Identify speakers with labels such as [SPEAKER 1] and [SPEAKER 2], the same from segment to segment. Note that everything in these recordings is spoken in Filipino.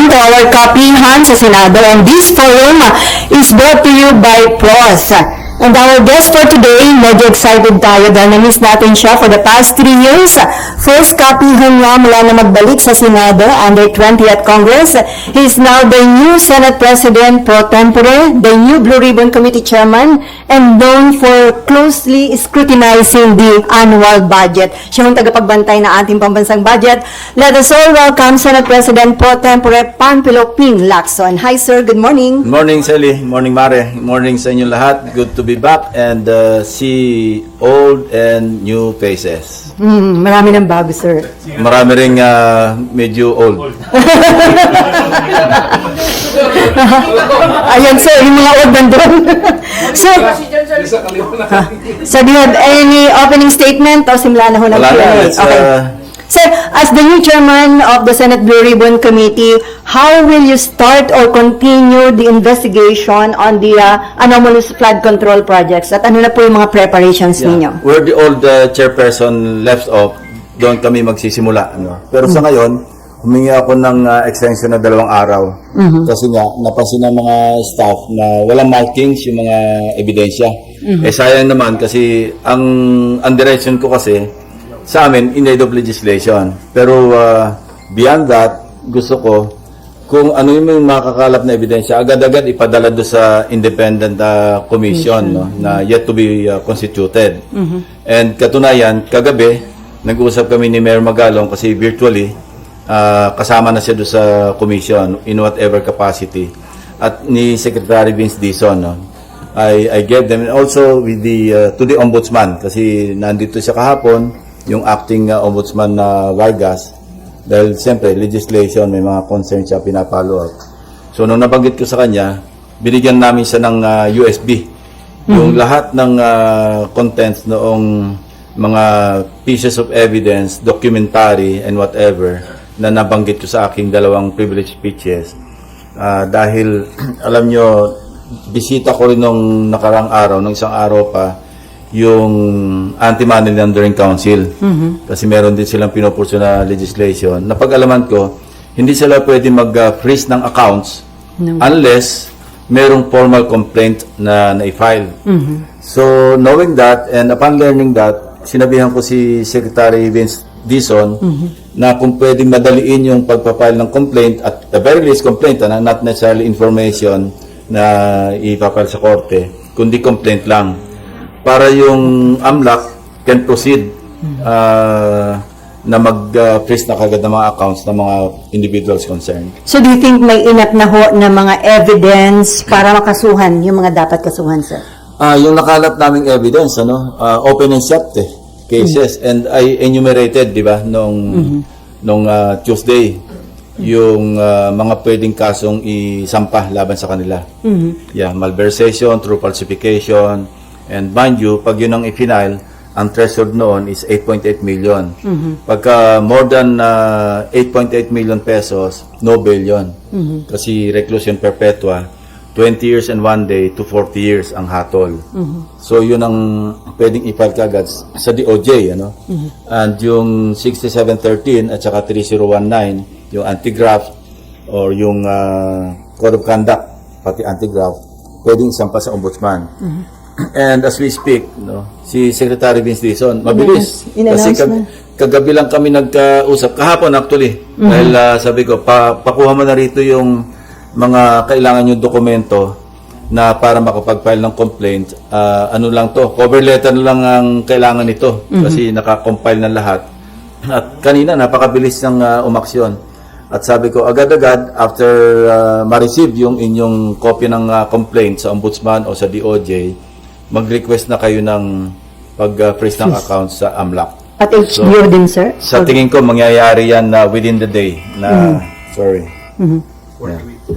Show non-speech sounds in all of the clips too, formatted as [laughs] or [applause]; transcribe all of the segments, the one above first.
[SPEAKER 1] welcome to our kapihan sa Senado. And this forum is brought to you by PROS. And our guest for today, medyo excited tayo dahil na-miss natin siya for the past three years. First kapihan niya mula na magbalik sa Senado under 20th Congress. He is now the new Senate President pro tempore, the new Blue Ribbon Committee Chairman, and known for closely scrutinizing the annual budget. Siya ang tagapagbantay na ating pambansang budget. Let us all welcome Senate President pro tempore Panfilo Ping Lacson. Hi sir, good morning.
[SPEAKER 2] Morning, Sally. Morning, Mare. Morning sa inyo lahat. Good to be back and uh, see old and new faces.
[SPEAKER 1] Hmm, marami ng bago sir.
[SPEAKER 2] Marami ring uh, medyo old. [laughs]
[SPEAKER 1] Ayan sir, yung mga old nandun. [laughs] sir, sir, do you have any opening statement o simula na ho ng
[SPEAKER 2] Wala na.
[SPEAKER 1] Q&A?
[SPEAKER 2] Let's,
[SPEAKER 1] Okay.
[SPEAKER 2] uh,
[SPEAKER 1] Sir, as the new chairman of the Senate Blue Ribbon Committee, how will you start or continue the investigation on the uh, anomalous flood control projects? At ano na po yung mga preparations ninyo?
[SPEAKER 2] Where the old uh, chairperson left off, doon kami magsisimula. Ano? Pero sa ngayon, humingi ako ng uh, extension na dalawang araw. Kasi nga, napansin ng mga staff na walang markings yung mga ebidensya. Eh sayang naman kasi ang, ang direction ko kasi sa amin, in aid of legislation. Pero uh, beyond that, gusto ko, kung ano yung makakalap na ebidensya, agad-agad ipadala do sa independent uh, commission no, na yet to be uh, constituted. And katunayan, kagabi, nag-uusap kami ni Mayor Magalong kasi virtually, uh, kasama na siya do sa commission in whatever capacity. At ni Secretary Vince Dizon, no, I, I gave them and also with the, uh, to the ombudsman kasi nandito siya kahapon, yung acting uh, ombudsman na Vargas, dahil siyempre, legislation, may mga concerns siya pinapalo up. So, nung nabanggit ko sa kanya, binigyan namin siya ng uh, USB. Yung lahat ng uh, contents noong mga pieces of evidence, documentary, and whatever, na nabanggit ko sa aking dalawang privilege speeches. Ah, dahil, [clears throat] alam nyo, bisita ko rin nung nakarang araw, nung isang araw pa, yung Anti-Money Laundering Council. Kasi meron din silang pinupurso na legislation. Napag-alaman ko, hindi sila pwede mag-freeze ng accounts unless merong formal complaint na na-file. So, knowing that and upon learning that, sinabihan ko si Secretary Vince Dizon na kung pwedeng madaliin yung pagpapile ng complaint at the very least complaint, na not necessarily information na ipapile sa korte, kundi complaint lang para yung AMLAC can proceed uh, na mag-freeze na kagad ng mga accounts ng mga individuals concerned.
[SPEAKER 1] So do you think may enough na ho na mga evidence para makasuhan yung mga dapat kasuhan, sir?
[SPEAKER 2] Ah, yung nakalap naming evidence, ano, ah, open and shut eh, cases and I enumerated, 'di ba, nung nung ah, Tuesday yung ah, mga pwedeng kasong isampa laban sa kanila. Yeah, malversation, true falsification, and mind you, pag yun ang i-final, ang threshold noon is 8.8 million. Pagka more than ah, 8.8 million pesos, no bail yun. Kasi reclusion perpetua, 20 years and 1 day to 40 years ang hatol. So yun ang pwedeng i-file kagad sa DOJ, ano? And yung 6713 at saka 3019, yung anti-graft or yung ah, code of conduct, pati anti-graft, pwedeng isampa sa ombudsman. And as we speak, no, si Secretary Vince Dizon, mabilis. Kasi kag- kagabi lang kami nagkausap, kahapon actually. Dahil ah, sabi ko, pa, pakuha mo na rito yung mga kailangan yung dokumento na para makapag-file ng complaint. Ah, ano lang to, cover letter na lang ang kailangan nito kasi nakakompile na lahat. At kanina, napakabilis ng ah, umaksyon. At sabi ko, agad-agad, after ah, ma-receive yung inyong copy ng ah, complaint sa ombudsman o sa DOJ, mag-request na kayo ng pag-freeze ng account sa AMLAC.
[SPEAKER 1] At HBO din, sir?
[SPEAKER 2] Sa tingin ko, mangyayari yan na within the day na, sorry.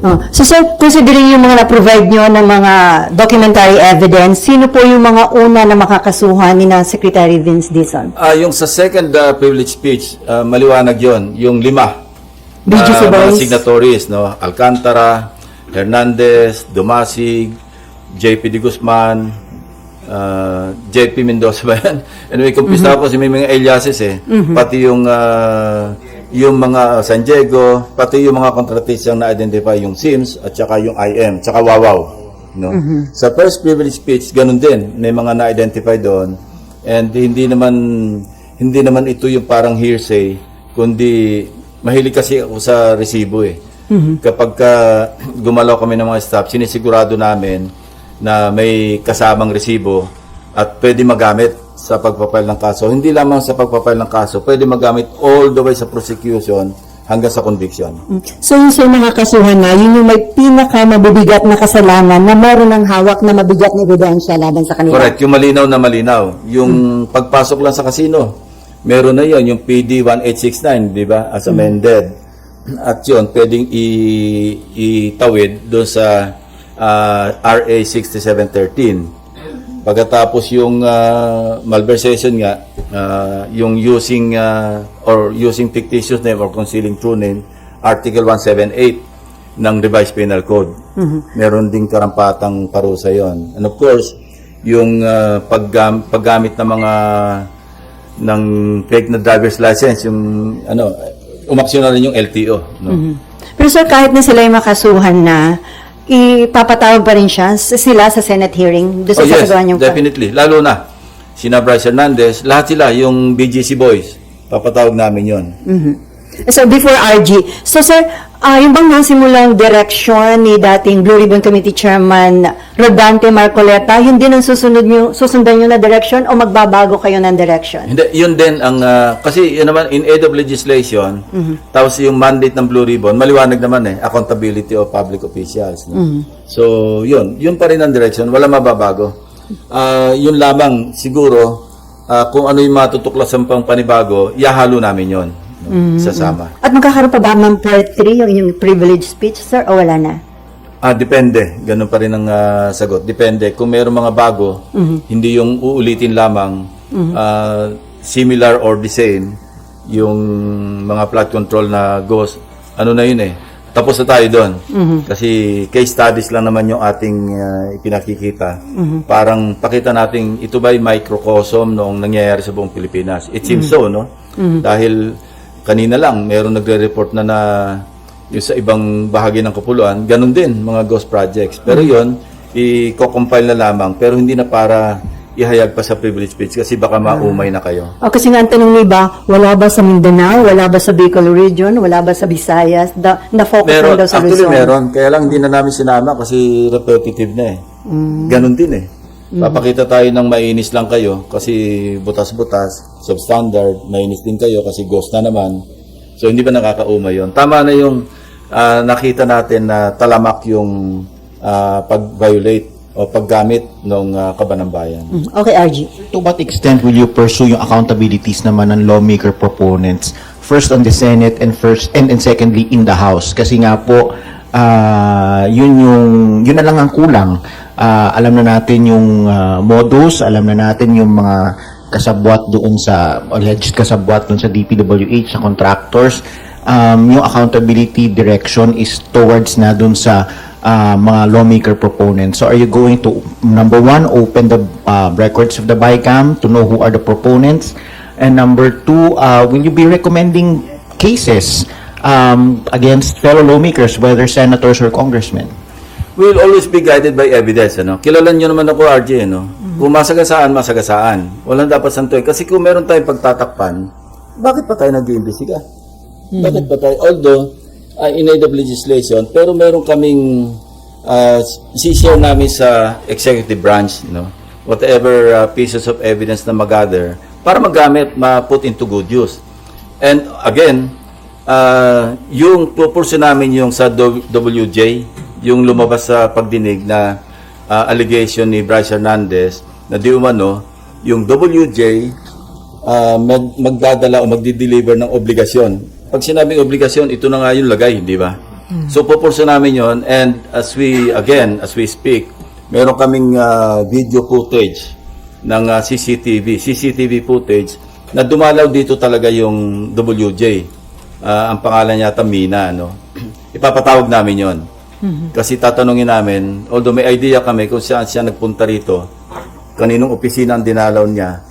[SPEAKER 1] Oh. So, sir, considering yung mga na-provide nyo ng mga documentary evidence, sino po yung mga una na makakasuhan ni na Secretary Vince Dizon?
[SPEAKER 2] Ah, yung sa second uh, privilege speech, ah, maliwanag yon yung lima.
[SPEAKER 1] BGC
[SPEAKER 2] Ah, mga signatories, no? Alcantara, Hernandez, Dumasig, JP de Guzman, ah, JP Mendoza ba yan? [laughs] Anyway, kumpisa ako kasi may mga aliases eh. Pati yung ah, yung mga San Diego, pati yung mga contractors yung na-identify yung SIMS at saka yung IM, tsaka Wawaw. No? Sa first privilege speech, ganun din. May mga na-identify doon. And hindi naman hindi naman ito yung parang hearsay, kundi mahilig kasi ako sa resibo eh. Kapag ka gumalaw kami ng mga staff, sinisigurado namin na may kasamang resibo at pwede magamit sa pagpapile ng kaso. Hindi lamang sa pagpapile ng kaso, pwede magamit all the way sa prosecution hanggang sa conviction.
[SPEAKER 1] So yung sir mga kasuhan na, yun yung may pinaka mabibigat na kasalanan na meron ng hawak na mabigat na ebidensya laban sa kanila.
[SPEAKER 2] Correct, yung malinaw na malinaw. Yung pagpasok lang sa casino, meron na yon yung PD 1869, di ba? As amended. At yun, pwedeng itawid doon sa ah, RA 6713. Pagkatapos yung ah, malversation nga, ah, yung using ah, or using fictitious name or concealing true name, Article 178 ng Revised Penal Code. Meron ding karampatang parusa yon. And of course, yung ah, paggam- paggamit ng mga ng fake na driver's license, yung ano, umaksyon na rin yung LTO. No?
[SPEAKER 1] Pero sir, kahit na sila yung makasuhan na, ipapatawag pa rin siya sila sa Senate hearing doon sa
[SPEAKER 2] Oh yes,
[SPEAKER 1] yung
[SPEAKER 2] definitely. Lalo na, sina Bryce Hernandez, lahat sila, yung BGC boys, papatawag namin yon.
[SPEAKER 1] So, before RG. So, sir, ah yung bang nasimulang direction ni dating Blue Ribbon Committee Chairman Rodante Marcoleta, yun din ang susunod nyo, susundan nyo na direction o magbabago kayo ng direction?
[SPEAKER 2] Hindi, yun din ang, ah, kasi yun naman, in aid of legislation, tapos yung mandate ng Blue Ribbon, maliwanag naman eh, accountability of public officials. No? So, yun, yun pa rin ang direction, wala mababago. Ah, yun lamang, siguro, ah, kung ano yung matutuklasan pang panibago, ihahalo namin yon no? sasama.
[SPEAKER 1] At magkakaroon pa ba ng part 3 yung inyong privilege speech, sir, o wala na?
[SPEAKER 2] Ah, depende. Ganun pa rin ang ah, sagot. Depende. Kung mayroong mga bago, hindi yung uulitin lamang, ah, similar or the same, yung mga flood control na ghost, ano na yun eh. Tapos na tayo doon. Kasi case studies lang naman yung ating ah, ipinakikita. Parang pakita natin, ito ba yung microcosm noong nangyayari sa buong Pilipinas? It seems so, no? Dahil kanina lang, meron nagre-report na na yung sa ibang bahagi ng kapuluan, ganun din, mga ghost projects. Pero yon i-compile na lamang, pero hindi na para ihayag pa sa privilege speech kasi baka maumay na kayo.
[SPEAKER 1] O kasi nga ang tanong ni ba, wala ba sa Mindanao, wala ba sa Bicol region, wala ba sa Visayas, da, na-focus lang
[SPEAKER 2] Meron,
[SPEAKER 1] daw sa
[SPEAKER 2] actually
[SPEAKER 1] Luzon?
[SPEAKER 2] meron. Kaya lang hindi na namin sinama kasi repetitive na eh. Ganun din eh. Papakita tayo ng mainis lang kayo kasi butas-butas, substandard, mainis din kayo kasi ghost na naman. So hindi ba nakakaumay yon? Tama na yung ah, nakita natin na talamak yung ah, pag-violate o paggamit ng uh, kabanambayan.
[SPEAKER 1] Mm, Okay, RG.
[SPEAKER 3] To what extent will you pursue yung accountabilities naman ng lawmaker proponents? First on the Senate and first and, and secondly in the House. Kasi nga po, ah, yun yung yun na lang ang kulang. Ah, alam na natin yung ah, modus, alam na natin yung mga kasabwat doon sa alleged kasabwat doon sa DPWH sa contractors. Um, yung accountability direction is towards na doon sa uh, mga lawmaker proponents. So are you going to, number one, open the uh, records of the BICAM to know who are the proponents? And number two, uh, will you be recommending cases um, against fellow lawmakers, whether senators or congressmen?
[SPEAKER 2] We'll always be guided by evidence, ano? Kilala nyo naman ako, RJ, no? Kung masagasaan, masagasaan. Walang dapat santoy. Kasi kung meron tayong pagtatakpan, bakit pa tayo nag-iimbestiga? Bakit pa tayo? Although, uh, in aid of legislation, pero meron kaming uh, share namin sa executive branch, no? Whatever uh, pieces of evidence na mag-gather para magamit, ma-put into good use. And again, uh, yung proportion namin yung sa WJ, yung lumabas sa pagdinig na uh, allegation ni Bryce Hernandez na di umano, yung WJ uh, mag, magdadala o magdi-deliver ng obligasyon. Pag sinabing obligasyon, ito na nga yung lagay, di ba? So, proportion namin yon and as we, again, as we speak, meron kaming uh, video footage ng uh, CCTV, CCTV footage na dumalaw dito talaga yung WJ. Ah, ang pangalan niya Mina, no? [clears throat] Ipapatawag namin yon. Kasi tatanungin namin, although may idea kami kung saan siya nagpunta rito, kaninong opisina ang dinalaw niya,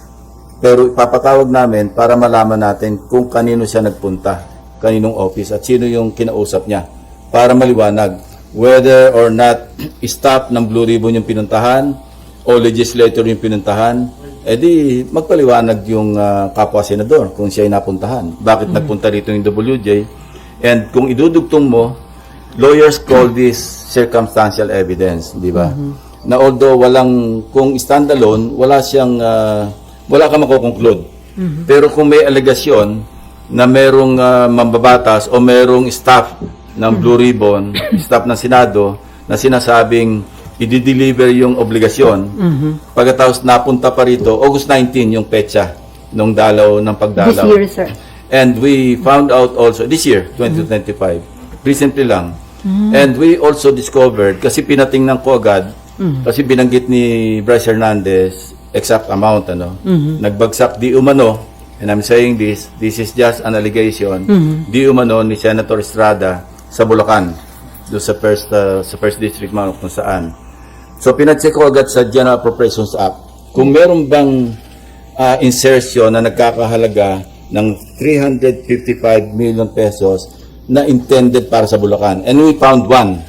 [SPEAKER 2] pero ipapatawag namin para malaman natin kung kanino siya nagpunta. kaninong office at sino yung kinausap niya para maliwanag whether or not staff ng Blue Ribbon yung pinuntahan o legislator yung pinuntahan, edi magpaliwanag yung ah, kapwa senador kung siya ay napuntahan. Bakit nagpunta rito yung WJ? And kung idudugtong mo, lawyers call this circumstantial evidence, di ba? Na although walang, kung standalone, wala siyang, ah, wala ka makukonclude. Pero kung may alegasyon na merong ah, mambabatas o merong staff ng Blue Ribbon, [coughs] staff ng Senado, na sinasabing i-deliver yung obligasyon, pagkatapos napunta pa rito, August 19 yung petsa nung dalaw ng
[SPEAKER 1] This
[SPEAKER 2] pagdalaw.
[SPEAKER 1] year, sir.
[SPEAKER 2] And we found out also, this year, 2025, recently lang, and we also discovered, kasi pinatingnan ko agad, kasi binanggit ni Bryce Hernandez, exact amount, ano, nagbagsak di umano, and I'm saying this, this is just an allegation, di umano ni Senator Estrada sa Bulacan, do sa first, uh, sa first district man kung saan. So, pinacheck ko agad sa General Appropriations Act kung meron bang ah, insertion na nagkakahalaga ng 355 million pesos na intended para sa Bulacan. And we found one.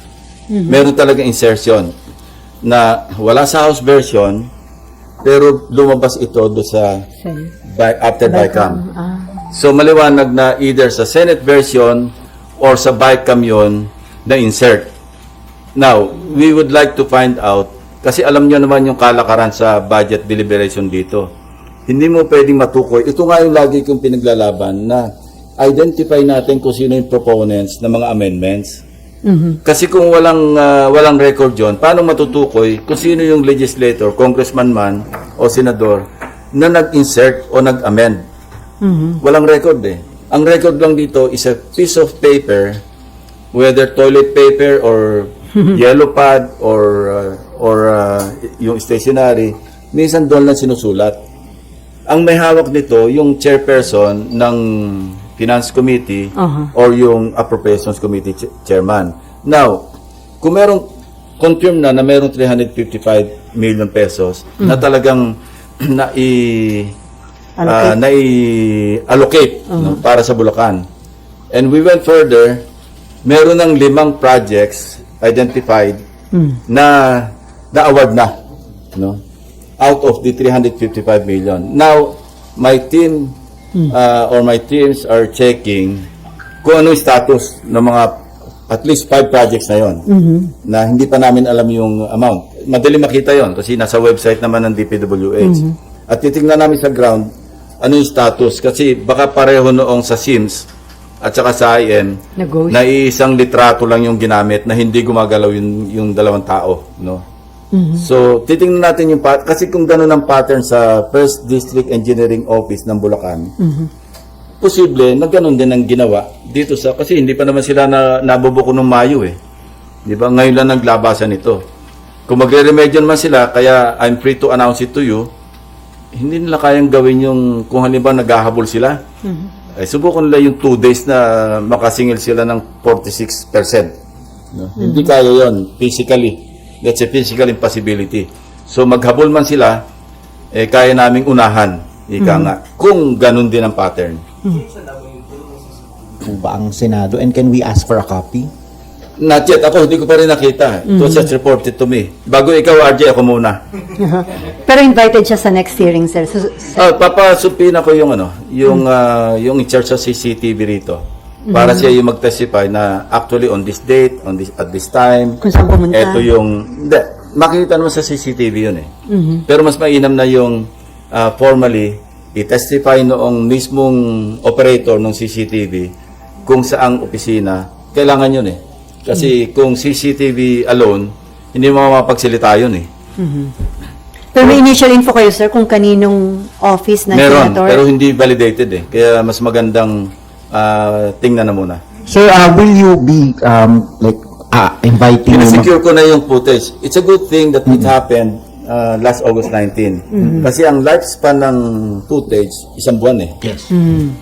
[SPEAKER 2] Meron talaga insertion na wala sa House version pero lumabas ito do sa by, after BICAM. So maliwanag na either sa Senate version or sa BICAM yun na insert. Now, we would like to find out, kasi alam nyo naman yung kalakaran sa budget deliberation dito. Hindi mo pwedeng matukoy. Ito nga yung lagi kong pinaglalaban na identify natin kung sino yung proponents ng mga amendments. Kasi kung walang ah, walang record yon, paano matutukoy kung sino yung legislator, congressman man o senador na nag-insert o nag-amend? Walang record eh. Ang record lang dito is a piece of paper whether toilet paper or [laughs] yellow pad or uh, or uh, yung stationery, minsan doon lang sinusulat. Ang may hawak nito yung chairperson ng Finance Committee or yung Appropriations Committee ch- chairman. Now, kung merong confirm na na merong 355 million pesos na talagang [clears throat] na i ah, na i-allocate no, para sa Bulacan. And we went further, meron ng limang projects identified na na-award na no out of the 355 million. Now, my team uh, or my teams are checking kung ano yung status ng mga at least five projects na yon na hindi pa namin alam yung amount. Madali makita yon kasi nasa website naman ng DPWH. At titingnan namin sa ground ano yung status kasi baka pareho noong sa SIMS at saka sa IM
[SPEAKER 1] Nag-ghost.
[SPEAKER 2] na isang litrato lang yung ginamit na hindi gumagalaw yung, yung dalawang tao, no? So, titingnan natin yung pat kasi kung gano'n ang pattern sa First District Engineering Office ng Bulacan, posible na gano'n din ang ginawa dito sa kasi hindi pa naman sila na nabubuko ng Mayo eh. 'Di ba? Ngayon lang naglabasan ito. Kung magre-remedyo naman sila, kaya I'm free to announce it to you, hindi nila kayang gawin yung kung halimbawa naghahabol sila. Ay subukan nila yung 2 days na makasingil sila ng 46%. No? Hindi kaya yon physically. That's a physical impossibility. So maghabol man sila, eh kaya naming unahan. Ika nga. Kung ganun din ang pattern.
[SPEAKER 3] po ba ang Senado? And can we ask for a copy?
[SPEAKER 2] Not yet. Ako, hindi ko pa rin nakita. It was just reported to me. Bago ikaw, RJ, ako muna.
[SPEAKER 1] Pero invited siya sa next hearing, sir. So,
[SPEAKER 2] Oh, papasupin ako yung ano, yung ah, yung in charge sa CCTV rito. Para siya yung mag-testify na actually on this date, on this at this time.
[SPEAKER 1] Kung saan pumunta.
[SPEAKER 2] Ito yung hindi makikita naman sa CCTV yun eh. Pero mas mainam na yung ah, formally i-testify noong mismong operator ng CCTV kung saang opisina, kailangan yun eh. Kasi kung CCTV alone, hindi mo mapagsalita yun eh.
[SPEAKER 1] pero may initial info kayo, sir, kung kaninong office ng
[SPEAKER 2] Meron,
[SPEAKER 1] senator?
[SPEAKER 2] pero hindi validated eh. Kaya mas magandang ah, tingnan na muna.
[SPEAKER 3] Sir, uh, will you be um, like uh, inviting
[SPEAKER 2] Pinasecure ko na yung footage. It's a good thing that it happened ah, last August 19. Kasi ang lifespan ng footage, isang buwan eh.
[SPEAKER 3] Yes.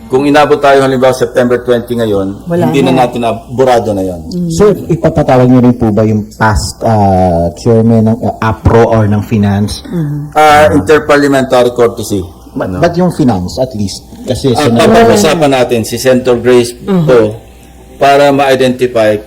[SPEAKER 2] Kung inabot tayo halimbawa September 20 ngayon,
[SPEAKER 1] Wala
[SPEAKER 2] hindi na,
[SPEAKER 1] na.
[SPEAKER 2] natin na, burado na yon.
[SPEAKER 3] Sir, ipapatawag niyo rin po ba yung past uh, chairman ng uh, APRO or ng finance?
[SPEAKER 2] Ah, interparliamentary courtesy.
[SPEAKER 3] But,
[SPEAKER 2] Ano?
[SPEAKER 3] but yung finance, at least, Kasi
[SPEAKER 2] Ang
[SPEAKER 3] Senator,
[SPEAKER 2] papag-usapan natin si Senator Grace po para ma-identify